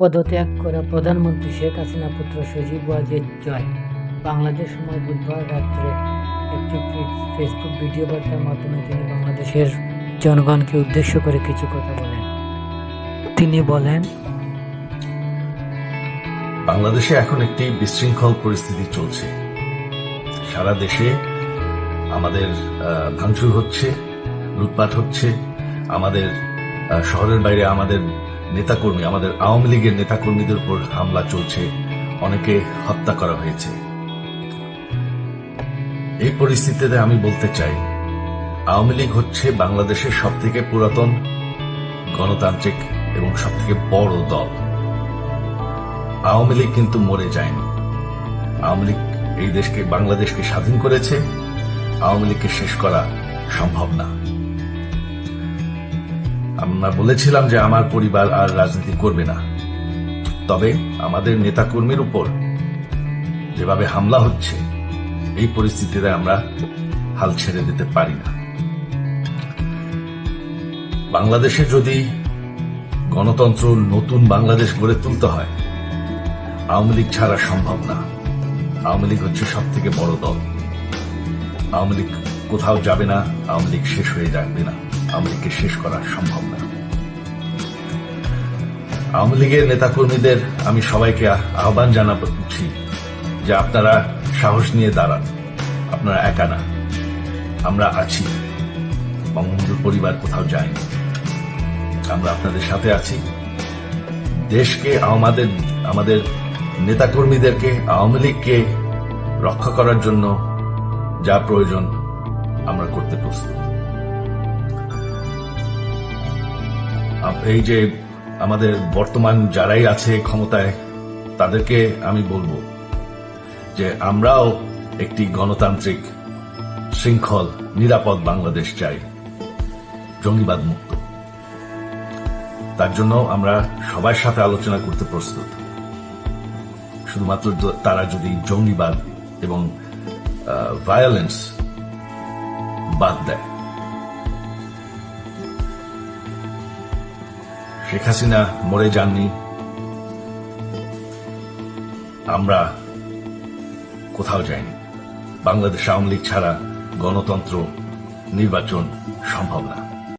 পদত্যাগ করা প্রধানমন্ত্রী শেখ হাসিনা পুত্র সজীব ওয়াজেদ জয়। বাংলাদেশ সময় বুধবার রাত্রে একটি ফেসবুক ভিডিও বার্তার মাধ্যমে তিনি বাংলাদেশের জনগণকে উদ্দেশ্য করে কিছু কথা বলেন। তিনি বলেন, বাংলাদেশে এখন একটি বিশৃঙ্খল পরিস্থিতি চলছে। সারা দেশে আমাদের ভাঙচুর হচ্ছে, লুটপাট হচ্ছে, আমাদের শহরের বাইরে আমাদের নেতাকর্মী, আমাদের আওয়ামী লীগের নেতাকর্মীদের উপর হামলা চলছে, অনেকে হত্যা করা হয়েছে। এই পরিস্থিতিতে আমি বলতে চাই, আওয়ামী লীগ হচ্ছে বাংলাদেশের সব থেকে পুরাতন গণতান্ত্রিক এবং সব থেকে বড় দল। আওয়ামী লীগ কিন্তু মরে যায়নি। আওয়ামী লীগ এই দেশকে, বাংলাদেশকে স্বাধীন করেছে। আওয়ামী লীগকে শেষ করা সম্ভব না। বলেছিলাম যে আমার পরিবার আর রাজনীতি করবে না। তবে আমাদের নেতাকর্মীর উপর যেভাবে হামলা হচ্ছে, এই পরিস্থিতিতে আমরা হাল ছেড়ে দিতে পারি না। বাংলাদেশে যদি গণতন্ত্র নতুন বাংলাদেশ গড়ে তুলতে হয়, আওয়ামী লীগ ছাড়া সম্ভব না। আওয়ামী লীগ হচ্ছে সব থেকে বড় দল। আওয়ামী লীগ কোথাও যাবে না, আওয়ামী লীগ শেষ হয়ে যাবে না। আওয়ামী লীগকে শেষ করা সম্ভব না। আওয়ামী লীগের নেতাকর্মীদের আমি সবাইকে আহ- আহ্বান জানাচ্ছি যে আপনারা সাহস নিয়ে দাঁড়ান। আপনারা একা না। আমরা আছি। বঙ্গবন্ধুর পরিবার কোথাও যায়নি। আমরা আপনাদের সাথে আছি। দেশকে, আমাদের আমাদের নেতাকর্মীদেরকে, আওয়ামী লীগকে রক্ষা করার জন্য যা প্রয়োজন আমরা করতে প্রস্তুত। এই যে আমাদের বর্তমান যারাই আছে ক্ষমতায়, তাদেরকে আমি বলব যে আমরাও একটি গণতান্ত্রিক শৃঙ্খল, নিরাপদ বাংলাদেশ চাই। জঙ্গিবাদ মুক্ত। তার জন্য আমরা সবার সাথে আলোচনা করতে প্রস্তুত। শুধুমাত্র তারা যদি জঙ্গিবাদ এবং ভায়োলেন্স বাদ দেয়। শেখ হাসিনা মরে যাননি। আমরা কোথাও যাইনি। বাংলাদেশ আওয়ামী লীগ ছাড়া গণতন্ত্র, নির্বাচন সম্ভব না।